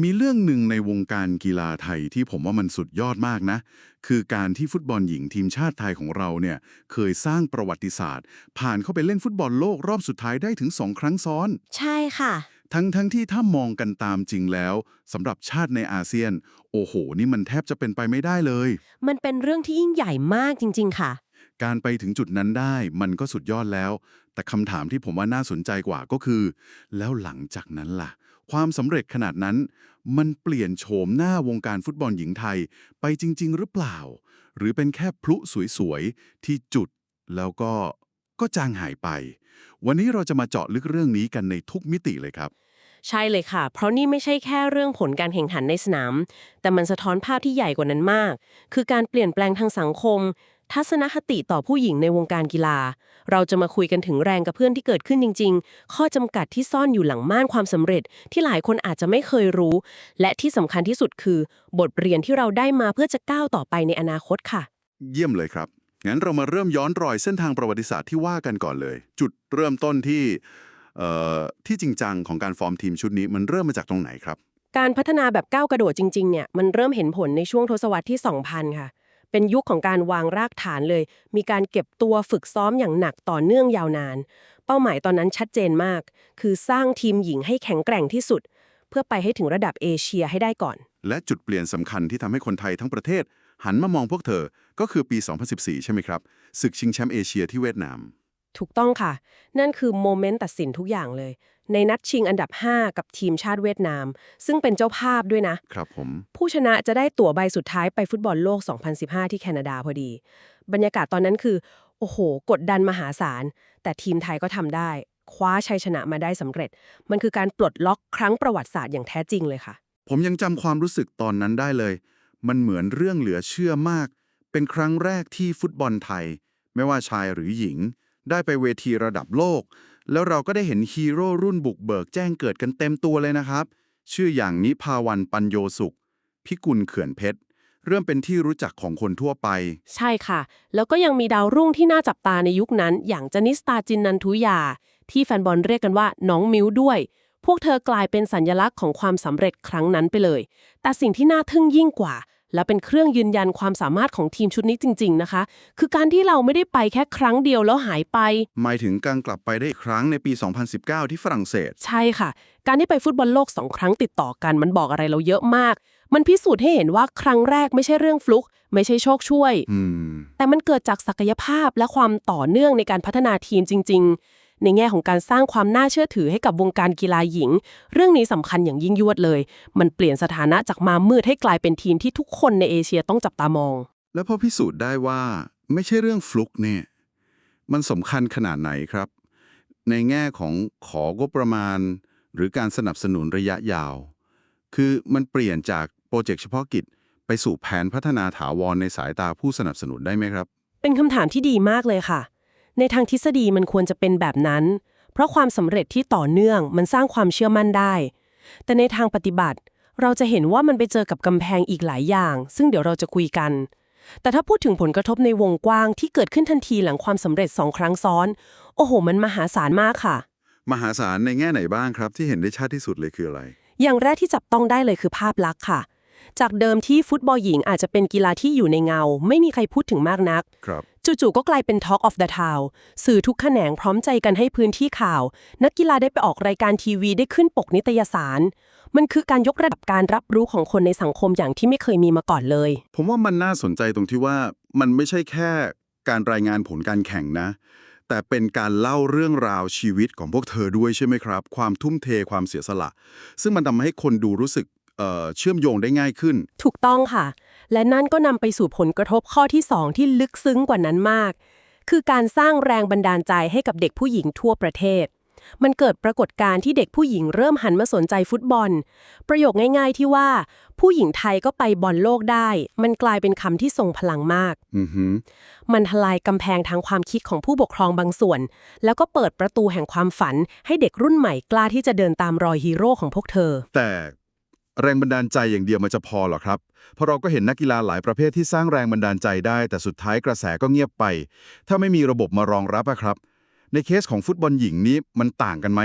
มีเรื่องหนึ่งในวงการกีฬาไทยที่ผมว่ามันสุดยอดมากนะ คือการที่ฟุตบอลหญิงทีมชาติไทยของเราเนี่ยเคยสร้างประวัติศาสตร์ ผ่านเข้าไปเล่นฟุตบอลโลกรอบสุดท้ายได้ถึงสองครั้งซ้อน ใช่ค่ะ ทั้งทั้งที่ถ้ามองกันตามจริงแล้วสำหรับชาติในอาเซียน โอ้โห นี่มันแทบจะเป็นไปไม่ได้เลย มันเป็นเรื่องที่ยิ่งใหญ่มากจริง ๆ ค่ะ การไปถึงจุดนั้นได้มันก็สุดยอดแล้ว แต่คำถามที่ผมว่าน่าสนใจกว่าก็คือ แล้วหลังจากนั้นล่ะ ความสำเร็จขนาดนั้น มันเปลี่ยนโฉมหน้าวงการฟุตบอลหญิงไทยไปจริง ๆ หรือเปล่า หรือเป็นแค่พลุสวยๆ ที่จุดแล้วก็ก็จางหายไป วันนี้เราจะมาเจาะลึกเรื่องนี้กันในทุกมิติเลยครับ ใช่เลยค่ะ เพราะนี่ไม่ใช่แค่เรื่องผลการแข่งขันในสนาม แต่มันสะท้อนภาพที่ใหญ่กว่านั้นมาก คือการเปลี่ยนแปลงทางสังคม ทัศนคติต่อผู้หญิงในวงการกีฬา เราจะมาคุยกันถึงแรงกระเพื่อนที่เกิดขึ้นจริง ๆ ข้อจำกัดที่ซ่อนอยู่หลังม่านความสำเร็จ ที่หลายคนอาจจะไม่เคยรู้ และที่สำคัญที่สุดคือ บทเรียนที่เราได้มาเพื่อจะก้าวต่อไปในอนาคตค่ะ เยี่ยมเลยครับ งั้นเรามาเริ่มย้อนรอยเส้นทางประวัติศาสตร์ที่ว่ากันก่อนเลย จุดเริ่มต้นที่เอ่อที่จริงจังของการฟอร์มทีมชุดนี้มันเริ่มมาจากตรงไหนครับการพัฒนาแบบก้าวกระโดดจริงๆเนี่ยมันเริ่มเห็นผลในช่วงทศวรรษที่ 2000 ค่ะ เป็นยุคของการวางรากฐานเลย มีการเก็บตัวฝึกซ้อมอย่างหนักต่อเนื่องยาวนาน เป้าหมายตอนนั้นชัดเจนมาก คือสร้างทีมหญิงให้แข็งแกร่งที่สุด เพื่อไปให้ถึงระดับเอเชียให้ได้ก่อน และจุดเปลี่ยนสำคัญที่ทำให้คนไทยทั้งประเทศ หันมามองพวกเธอ ก็คือปี 2014 ใช่ไหมครับศึกชิงแชมป์เอเชียที่เวียดนาม ถูกต้องค่ะ นั่นคือโมเมนต์ตัดสินทุกอย่างเลย ในนัดชิงอันดับ 5 กับทีมชาติเวียดนาม ซึ่งเป็นเจ้าภาพด้วยนะ ครับผม ผู้ชนะจะได้ตั๋วใบสุดท้ายไปฟุตบอลโลก 2015 ที่แคนาดาพอดี บรรยากาศตอนนั้นคือ โอ้โห กดดันมหาศาล แต่ทีมไทยก็ทำได้ คว้าชัยชนะมาได้สำเร็จ มันคือการปลดล็อกครั้งประวัติศาสตร์อย่างแท้จริงเลยค่ะ ผมยังจำความรู้สึกตอนนั้นได้เลย มันเหมือนเรื่องเหลือเชื่อมาก เป็นครั้งแรกที่ฟุตบอลไทย ไม่ว่าชายหรือหญิง ได้ไปเวทีระดับโลก แล้วเราก็ได้เห็นฮีโร่รุ่นบุกเบิกแจ้งเกิดกันเต็มตัวเลยนะครับ ชื่ออย่างนิพาวันปัญโยสุข พิกุลเขื่อนเพชร เริ่มเป็นที่รู้จักของคนทั่วไป ใช่ค่ะ แล้วก็ยังมีดาวรุ่งที่น่าจับตาในยุคนั้น อย่างจนิสตาจินนันทุยา ที่แฟนบอลเรียกกันว่าน้องมิ้วด้วย พวกเธอกลายเป็นสัญลักษณ์ของความสำเร็จครั้งนั้นไปเลย แต่สิ่งที่น่าทึ่งยิ่งกว่า และเป็นเครื่องยืนยันความสามารถของทีมชุดนี้จริง ๆ นะคะ คือการที่เราไม่ได้ไปแค่ครั้งเดียวแล้วหายไป หมายถึงการกลับไปได้อีกครั้งในปี 2019 ที่ฝรั่งเศส ใช่ค่ะ การที่ไปฟุตบอลโลกสองครั้งติดต่อกันมันบอกอะไรเราเยอะมาก มันพิสูจน์ให้เห็นว่าครั้งแรกไม่ใช่เรื่องฟลุกไม่ใช่โชคช่วยอืมแต่มันเกิดจากศักยภาพและความต่อเนื่องในการพัฒนาทีมจริง ๆ ในแง่ของการสร้างความน่าเชื่อถือให้กับวงการกีฬาหญิง เรื่องนี้สำคัญอย่างยิ่งยวดเลย มันเปลี่ยนสถานะจากมามืดให้กลายเป็นทีมที่ทุกคนในเอเชียต้องจับตามอง แล้วพอพิสูจน์ได้ว่าไม่ใช่เรื่องฟลุกเนี่ยมันสำคัญขนาดไหนครับ ในแง่ของของบประมาณ หรือการสนับสนุนระยะยาว คือมันเปลี่ยนจากโปรเจกต์เฉพาะกิจไปสู่แผนพัฒนาถาวรในสายตาผู้สนับสนุนได้ไหมครับ เป็นคำถามที่ดีมากเลยค่ะ ในทางทฤษฎีมันควรจะเป็นแบบนั้น เพราะความสำเร็จที่ต่อเนื่องมันสร้างความเชื่อมั่นได้ แต่ในทางปฏิบัติ เราจะเห็นว่ามันไปเจอกับกำแพงอีกหลายอย่าง ซึ่งเดี๋ยวเราจะคุยกัน แต่ถ้าพูดถึงผลกระทบในวงกว้างที่เกิดขึ้นทันทีหลังความสำเร็จสองครั้งซ้อน โอ้โห มันมหาศาลมากค่ะ มหาศาลในแง่ไหนบ้างครับที่เห็นได้ชัดที่สุดเลยคืออะไร อย่างแรกที่จับต้องได้เลยคือภาพลักษณ์ค่ะ จากเดิมที่ฟุตบอลหญิงอาจจะเป็นกีฬาที่อยู่ในเงา ไม่มีใครพูดถึงมากนัก ครับจู่ๆก็กลายเป็น Talk of the Town สื่อทุกแขนงพร้อมใจกันให้พื้นที่ข่าว นักกีฬาได้ไปออกรายการทีวีได้ขึ้นปกนิตยสาร มันคือการยกระดับการรับรู้ของคนในสังคมอย่างที่ไม่เคยมีมาก่อนเลย ผมว่ามันน่าสนใจตรงที่ว่ามันไม่ใช่แค่การรายงานผลการแข่งนะ แต่เป็นการเล่าเรื่องราวชีวิตของพวกเธอด้วยใช่ไหมครับ ความทุ่มเทความเสียสละ ซึ่งมันทำให้คนดูรู้สึก เอ่อเชื่อมโยงได้ง่ายขึ้น ถูกต้องค่ะ และนั่นก็นำไปสู่ผลกระทบข้อที่ 2 ที่ลึกซึ้งกว่านั้นมาก คือการสร้างแรงบันดาลใจให้กับเด็กผู้หญิงทั่วประเทศ มันเกิดปรากฏการณ์ที่เด็กผู้หญิงเริ่มหันมาสนใจฟุตบอล ประโยคง่าย ๆ ที่ว่า ผู้หญิงไทยก็ไปบอลโลกได้ มันกลายเป็นคำที่ทรงพลังมากอือหือมันทลายกำแพงทางความคิดของผู้ปกครองบางส่วน แล้วก็เปิดประตูแห่งความฝัน ให้เด็กรุ่นใหม่กล้าที่จะเดินตามรอยฮีโร่ของพวกเธอ แต่ แรงบันดาลใจอย่างเดียวมันจะพอหรอครับ เพราะเราก็เห็นนักกีฬาหลายประเภทที่สร้างแรงบันดาลใจได้ แต่สุดท้ายกระแสก็เงียบไป ถ้าไม่มีระบบมารองรับอะครับ ในเคสของฟุตบอลหญิงนี้มันต่างกันไหม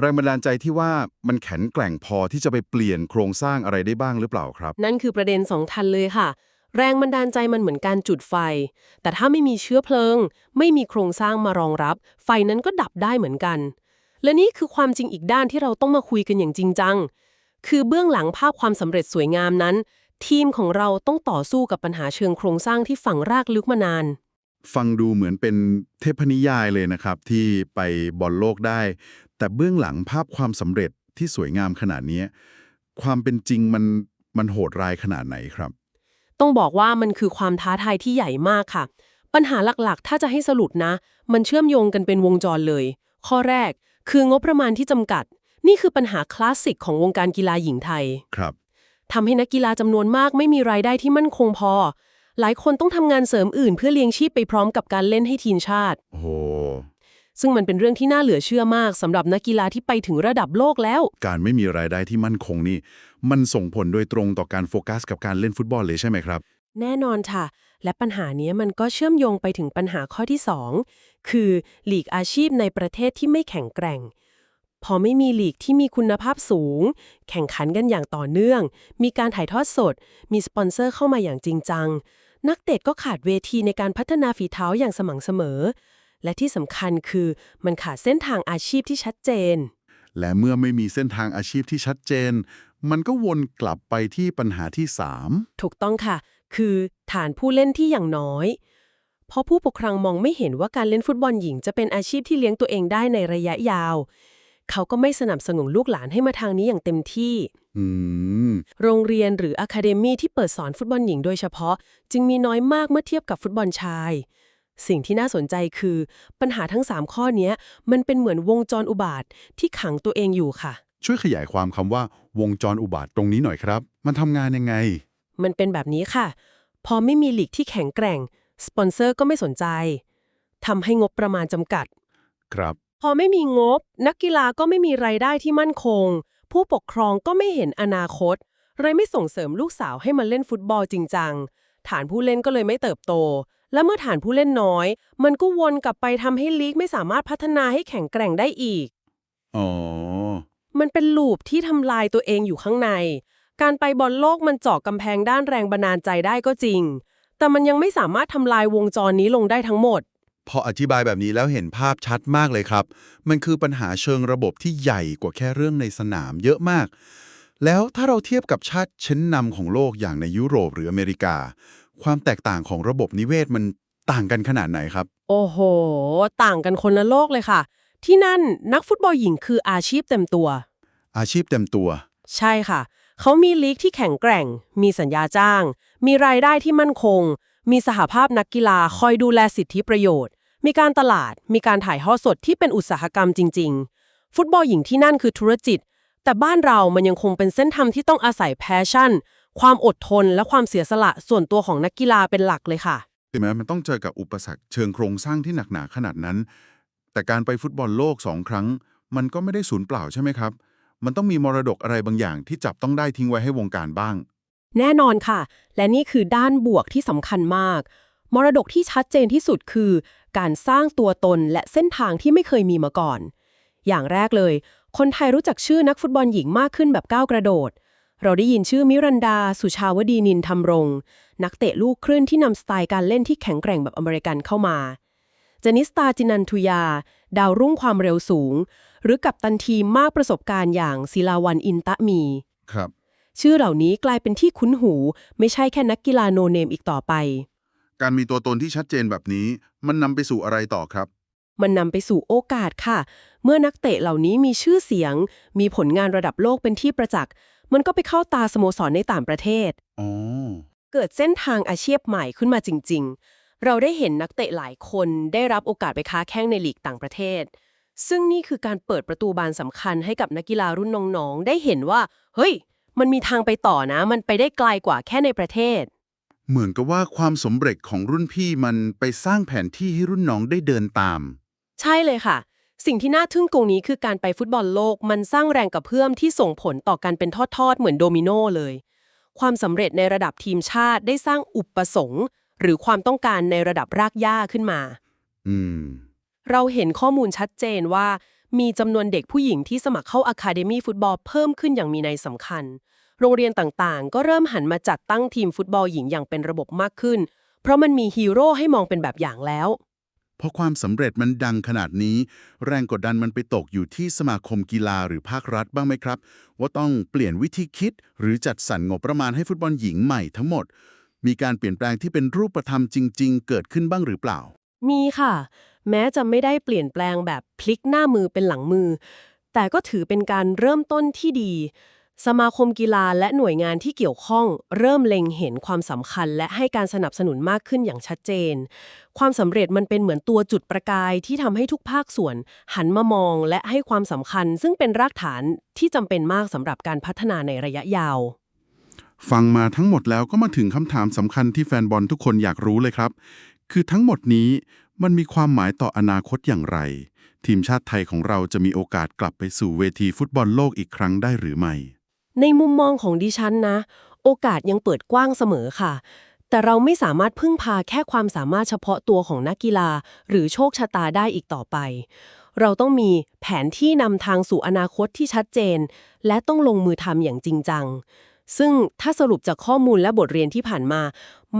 แรงบันดาลใจที่ว่ามันแข็งแกร่งพอที่จะไปเปลี่ยนโครงสร้างอะไรได้บ้างหรือเปล่าครับ นั่นคือประเด็นสองทันเลยค่ะ แรงบันดาลใจมันเหมือนการจุดไฟ แต่ถ้าไม่มีเชื้อเพลิง ไม่มีโครงสร้างมารองรับ ไฟนั้นก็ดับได้เหมือนกัน และนี่คือความจริงอีกด้านที่เราต้องมาคุยกันอย่างจริงจัง คือเบื้องหลังภาพความสำเร็จสวยงามนั้น ทีมของเราต้องต่อสู้กับปัญหาเชิงโครงสร้างที่ฝังรากลึกมานาน ฟังดูเหมือนเป็นเทพนิยายเลยนะครับ ที่ไปบอลโลกได้ แต่เบื้องหลังภาพความสำเร็จที่สวยงามขนาดนี้ ความเป็นจริงมันมันโหดร้ายขนาดไหนครับ ต้องบอกว่ามันคือความท้าทายที่ใหญ่มากค่ะ ปัญหาหลักๆ ถ้าจะให้สรุปนะ มันเชื่อมโยงกันเป็นวงจรเลย ข้อแรกคืองบประมาณที่จำกัด นี่คือปัญหาคลาสสิกของวงการกีฬาหญิงไทย ครับ ทำให้นักกีฬาจำนวนมากไม่มีรายได้ที่มั่นคงพอ หลายคนต้องทำงานเสริมอื่นเพื่อเลี้ยงชีพไปพร้อมกับการเล่นให้ทีมชาติ โอ้โห ซึ่งมันเป็นเรื่องที่น่าเหลือเชื่อมากสำหรับนักกีฬาที่ไปถึงระดับโลกแล้ว การไม่มีรายได้ที่มั่นคงนี่ มันส่งผลโดยตรงต่อการโฟกัสกับการเล่นฟุตบอลเลยใช่ไหมครับ แน่นอนค่ะ และปัญหานี้มันก็เชื่อมโยงไปถึงปัญหาข้อที่ 2 คือหลีกอาชีพในประเทศที่ไม่แข็งแกร่ง พอไม่มีหลีกที่มีคุณภาพสูง แข่งขันกันอย่างต่อเนื่อง มีการถ่ายทอดสด มีสปอนเซอร์เข้ามาอย่างจริงจัง นักเตะก็ขาดเวทีในการพัฒนาฝีเท้าอย่างสม่ำเสมอ และที่สำคัญคือมันขาดเส้นทางอาชีพที่ชัดเจน และเมื่อไม่มีเส้นทางอาชีพที่ชัดเจน มันก็วนกลับไปที่ปัญหาที่ 3 ถูกต้องค่ะ คือฐานผู้เล่นที่อย่างน้อยเพราะผู้ปกครองมองไม่เห็นว่าการเล่นฟุตบอลหญิงจะเป็นอาชีพที่เลี้ยงตัวเองได้ในระยะยาว เขาก็ไม่สนับสนุนลูกหลานให้มาทางนี้อย่างเต็มที่อืมโรงเรียนหรืออะคาเดมีที่เปิดสอนฟุตบอลหญิงโดยเฉพาะ จึงมีน้อยมากเมื่อเทียบกับฟุตบอลชาย สิ่งที่น่าสนใจคือ ปัญหาทั้ง 3 ข้อเนี้ยมันเป็นเหมือนวงจรอุบาทที่ขังตัวเองอยู่ค่ะ ช่วยขยายความคำว่า วงจรอุบาทตรงนี้หน่อยครับ มันทำงานยังไง มันเป็นแบบนี้ค่ะ พอไม่มีลีกที่แข็งแกร่ง สปอนเซอร์ก็ไม่สนใจทำให้งบประมาณจำกัด ครับ พอไม่มีงบ นักกีฬาก็ไม่มีไรายได้ที่มั่นคง ผู้ปกครองก็ไม่เห็นอนาคต เลยไม่ส่งเสริมลูกสาวให้มาเล่นฟุตบอลจริงจังฐานผู้เล่นก็เลยไม่เติบโต และเมื่อฐานผู้เล่นน้อย มันก็วนกลับไปทำให้ลีกไม่สามารถพัฒนาให้แข็งแกร่งได้อีก อ๋อ มันเป็นลูปที่ทำลายตัวเองอยู่ข้างใน การไปบอลโลกมันเจาะกำแพงด้านแรงบันดาลใจได้ก็จริง แต่มันยังไม่สามารถทำลายวงจรนี้ลงได้ทั้งหมด พออธิบายแบบนี้แล้วเห็นภาพชัดมากเลยครับ มันคือปัญหาเชิงระบบที่ใหญ่กว่าแค่เรื่องในสนามเยอะมาก แล้วถ้าเราเทียบกับชาติชั้นนำของโลกอย่างในยุโรปหรืออเมริกา ความแตกต่างของระบบนิเวศมันต่างกันขนาดไหนครับ โอ้โห ต่างกันคนละโลกเลยค่ะ ที่นั่นนักฟุตบอลหญิงคืออาชีพเต็มตัว อาชีพเต็มตัว ใช่ค่ะ เขามีลีกที่แข็งแกร่ง มีสัญญาจ้าง มีรายได้ที่มั่นคง มีสหภาพนักกีฬาคอยดูแลสิทธิประโยชน์ มีการตลาด มีการถ่ายทอดสดที่เป็นอุตสาหกรรมจริง ๆ ฟุตบอลหญิงที่นั่นคือธุรกิจแต่บ้านเรามันยังคงเป็นเส้นทางที่ต้องอาศัยแพชชั่น ความอดทนและความเสียสละส่วนตัวของนักกีฬาเป็นหลักเลยค่ะใช่ไหมมันต้องเจอกับอุปสรรคเชิงโครงสร้างที่หนักหนาขนาดนั้น แต่การไปฟุตบอลโลกสองครั้ง มันก็ไม่ได้สูญเปล่าใช่ไหมครับ มันต้องมีมรดกอะไรบางอย่างที่จับต้องได้ทิ้งไว้ให้วงการบ้าง แน่นอนค่ะ และนี่คือด้านบวกที่สำคัญมาก มรดกที่ชัดเจนที่สุดคือ การสร้างตัวตนและเส้นทางที่ไม่เคยมีมาก่อน อย่างแรกเลย คนไทยรู้จักชื่อนักฟุตบอลหญิงมากขึ้นแบบก้าวกระโดด เราได้ยินชื่อมิรันดา สุชาวดีนินทำรง นักเตะลูกคลื่นที่นำสไตล์การเล่นที่แข็งแกร่งแบบอเมริกันเข้ามาเจนิสตาจินันทุยา ดาวรุ่งความเร็วสูง หรือกับตันทีมมากประสบการณ์อย่างศิลาวันอินตะมี ครับ ชื่อเหล่านี้กลายเป็นที่คุ้นหู ไม่ใช่แค่นักกีฬาโนเนมอีกต่อไป การมีตัวตนที่ชัดเจนแบบนี้ มันนำไปสู่อะไรต่อครับ มันนำไปสู่โอกาสค่ะ เมื่อนักเตะเหล่านี้มีชื่อเสียง มีผลงานระดับโลกเป็นที่ประจักษ์ มันก็ไปเข้าตาสโมสรในต่างประเทศ อ๋อ เกิดเส้นทางอาชีพใหม่ขึ้นมาจริง ๆ เราได้เห็นนักเตะหลายคนได้รับโอกาสไปค้าแข้งในลีกต่างประเทศ ซึ่งนี่คือการเปิดประตูบานสำคัญให้กับนักกีฬารุ่นน้องๆ ได้เห็นว่า เฮ้ย มันมีทางไปต่อนะ มันไปได้ไกลกว่าแค่ในประเทศ เหมือนกับว่าความสำเร็จของรุ่นพี่มันไปสร้างแผนที่ให้รุ่นน้องได้เดินตาม ใช่เลยค่ะ สิ่งที่น่าทึ่งตรงนี้คือการไปฟุตบอลโลก มันสร้างแรงกระเพื่อมที่ส่งผลต่อการเป็นทอดๆ เหมือนโดมิโนเลย ความสำเร็จในระดับทีมชาติได้สร้างอุปสงค์ หรือความต้องการในระดับรากหญ้าขึ้นมา อืม เราเห็นข้อมูลชัดเจนว่า มีจำนวนเด็กผู้หญิงที่สมัครเข้าอะคาเดมีฟุตบอลเพิ่มขึ้นอย่างมีนัยสำคัญ โรงเรียนต่างๆ ก็เริ่มหันมาจัดตั้งทีมฟุตบอลหญิงอย่างเป็นระบบมากขึ้น เพราะมันมีฮีโร่ให้มองเป็นแบบอย่างแล้วพอความสำเร็จมันดังขนาดนี้ แรงกดดันมันไปตกอยู่ที่สมาคมกีฬาหรือภาครัฐบ้างไหมครับ ว่าต้องเปลี่ยนวิธีคิด หรือจัดสรรงบประมาณให้ฟุตบอลหญิงใหม่ทั้งหมด มีการเปลี่ยนแปลงที่เป็นรูปธรรมจริง ๆ เกิดขึ้นบ้างหรือเปล่า มีค่ะ แม้จะไม่ได้เปลี่ยนแปลงแบบพลิกหน้ามือเป็นหลังมือ แต่ก็ถือเป็นการเริ่มต้นที่ดี สมาคมกีฬาและหน่วยงานที่เกี่ยวข้อง เริ่มเล็งเห็นความสำคัญและให้การสนับสนุนมากขึ้นอย่างชัดเจน ความสำเร็จมันเป็นเหมือนตัวจุดประกายที่ทำให้ทุกภาคส่วน หันมามองและให้ความสำคัญ ซึ่งเป็นรากฐานที่จำเป็นมากสำหรับการพัฒนาในระยะยาว ฟังมาทั้งหมดแล้วก็มาถึงคำถามสำคัญที่แฟนบอลทุกคนอยากรู้เลยครับ คือทั้งหมดนี้มันมีความหมายต่ออนาคตอย่างไร ทีมชาติไทยของเราจะมีโอกาสกลับไปสู่เวทีฟุตบอลโลกอีกครั้งได้หรือไม่ ในมุมมองของดิฉันนะ โอกาสยังเปิดกว้างเสมอค่ะ แต่เราไม่สามารถพึ่งพาแค่ความสามารถเฉพาะตัวของนักกีฬา หรือโชคชะตาได้อีกต่อไป เราต้องมีแผนที่นำทางสู่อนาคตที่ชัดเจน และต้องลงมือทำอย่างจริงจัง ซึ่งถ้าสรุปจากข้อมูลและบทเรียนที่ผ่านมา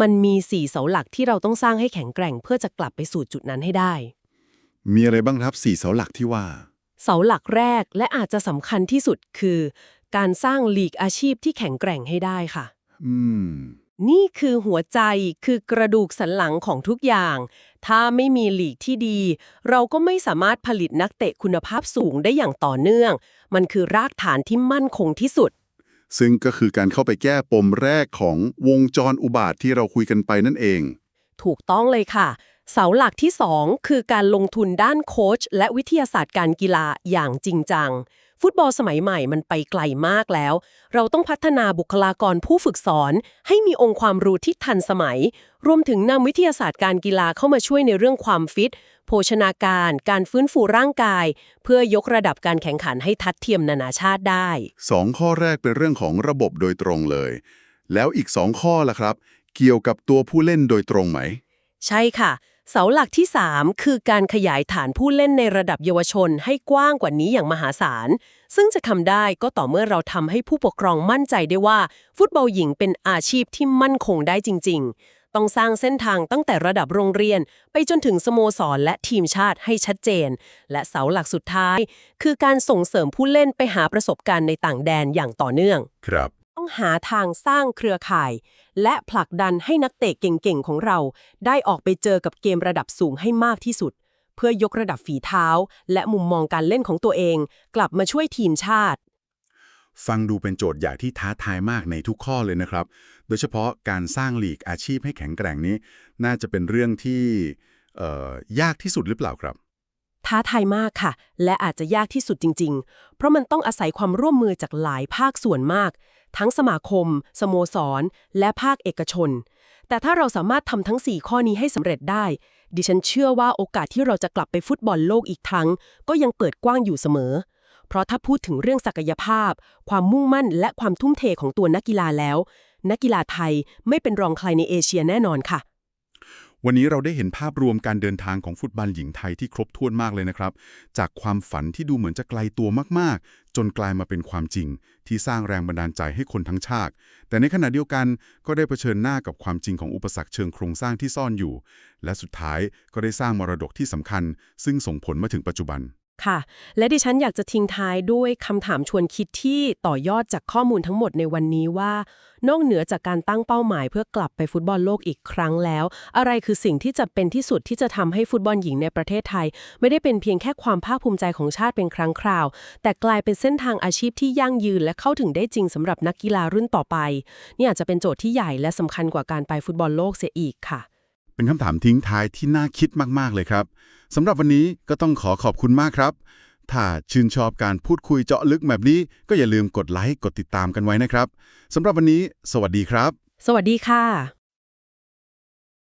มันมีสี่เสาหลักที่เราต้องสร้างให้แข็งแกร่ง เพื่อจะกลับไปสู่จุดนั้นให้ได้ มีอะไรบ้างครับสี่เสาหลักที่ว่า เสาหลักแรกและอาจจะสำคัญที่สุดคือ การสร้างลีกอาชีพที่แข็งแกร่งให้ได้ค่ะ อืม นี่คือหัวใจคือกระดูกสันหลังของทุกอย่าง ถ้าไม่มีลีกที่ดี เราก็ไม่สามารถผลิตนักเตะคุณภาพสูงได้อย่างต่อเนื่อง มันคือรากฐานที่มั่นคงที่สุด ซึ่งก็คือการเข้าไปแก้ปมแรกของวงจรอุบาทที่เราคุยกันไปนั่นเอง ถูกต้องเลยค่ะ เสาหลักที่ 2 คือการลงทุนด้านโค้ชและวิทยาศาสตร์การกีฬาอย่างจริงจัง ฟุตบอลสมัยใหม่มันไปไกลมากแล้ว เราต้องพัฒนาบุคลากรผู้ฝึกสอน ให้มีองค์ความรู้ที่ทันสมัย รวมถึงนำวิทยาศาสตร์การกีฬาเข้ามาช่วยในเรื่องความฟิต โภชนาการ การฟื้นฟูร่างกาย เพื่อยกระดับการแข่งขันให้ทัดเทียมนานาชาติได้สองข้อแรกเป็นเรื่องของระบบโดยตรงเลย แล้วอีกสองข้อล่ะครับ เกี่ยวกับตัวผู้เล่นโดยตรงไหม ใช่ค่ะ เสาหลักที่ 3 คือการขยายฐานผู้เล่นในระดับเยาวชนให้กว้างกว่านี้อย่างมหาศาล ซึ่งจะทำได้ก็ต่อเมื่อเราทำให้ผู้ปกครองมั่นใจได้ว่า ฟุตบอลหญิงเป็นอาชีพที่มั่นคงได้จริง ๆ ต้องสร้างเส้นทางตั้งแต่ระดับโรงเรียน ไปจนถึงสโมสรและทีมชาติให้ชัดเจน และเสาหลักสุดท้าย คือการส่งเสริมผู้เล่นไปหาประสบการณ์ในต่างแดนอย่างต่อเนื่อง ครับ ต้องหาทางสร้างเครือข่าย และผลักดันให้นักเตะเก่งๆ ของเรา ได้ออกไปเจอกับเกมระดับสูงให้มากที่สุด เพื่อยกระดับฝีเท้า และมุมมองการเล่นของตัวเอง กลับมาช่วยทีมชาติ ฟังดูเป็นโจทย์ใหญ่ที่ท้าทายมากในทุกข้อเลยนะครับ โดยเฉพาะการสร้างหลีกอาชีพให้แข็งแกร่งนี้ น่าจะเป็นเรื่องที่ยากที่สุดหรือเปล่าครับ ท้าทายมากค่ะ และอาจจะยากที่สุดจริง ๆ เพราะมันต้องอาศัยความร่วมมือจากหลายภาคส่วนมาก ทั้งสมาคม สโมสร และภาคเอกชน แต่ถ้าเราสามารถทำทั้ง 4 ข้อนี้ให้สำเร็จได้ ดิฉันเชื่อว่าโอกาสที่เราจะกลับไปฟุตบอลโลกอีกครั้ง ก็ยังเปิดกว้างอยู่เสมอ เพราะถ้าพูดถึงเรื่องศักยภาพ ความมุ่งมั่น และความทุ่มเทของตัวนักกีฬาแล้ว นักกีฬาไทยไม่เป็นรองใครในเอเชียแน่นอนค่ะ วันนี้เราได้เห็นภาพรวมการเดินทางของฟุตบอลหญิงไทยที่ครบถ้วนมากเลยนะครับ จากความฝันที่ดูเหมือนจะไกลตัวมากๆ จนกลายมาเป็นความจริง ที่สร้างแรงบันดาลใจให้คนทั้งชาติ แต่ในขณะเดียวกันก็ได้เผชิญหน้ากับความจริงของอุปสรรคเชิงโครงสร้างที่ซ่อนอยู่ และสุดท้ายก็ได้สร้างมรดกที่สำคัญ ซึ่งส่งผลมาถึงปัจจุบัน ค่ะ และดิฉันอยากจะทิ้งท้ายด้วยคำถามชวนคิดที่ต่อยอดจากข้อมูลทั้งหมดในวันนี้ว่า นอกเหนือจากการตั้งเป้าหมายเพื่อกลับไปฟุตบอลโลกอีกครั้งแล้ว อะไรคือสิ่งที่จะเป็นที่สุดที่จะทำให้ฟุตบอลหญิงในประเทศไทย ไม่ได้เป็นเพียงแค่ความภาคภูมิใจของชาติเป็นครั้งคราว แต่กลายเป็นเส้นทางอาชีพที่ยั่งยืนและเข้าถึงได้จริงสำหรับนักกีฬารุ่นต่อไป นี่อาจจะเป็นโจทย์ที่ใหญ่และสำคัญกว่าการไปฟุตบอลโลกเสียอีกค่ะ เป็นคำถามทิ้งท้ายที่น่าคิดมากๆเลยครับสำหรับวันนี้ก็ต้องขอขอบคุณมากครับ ถ้าชื่นชอบการพูดคุยเจาะลึกแบบนี้ ก็อย่าลืมกดไลค์กดติดตามกันไว้นะครับสำหรับวันนี้ สวัสดีครับ สวัสดีค่ะ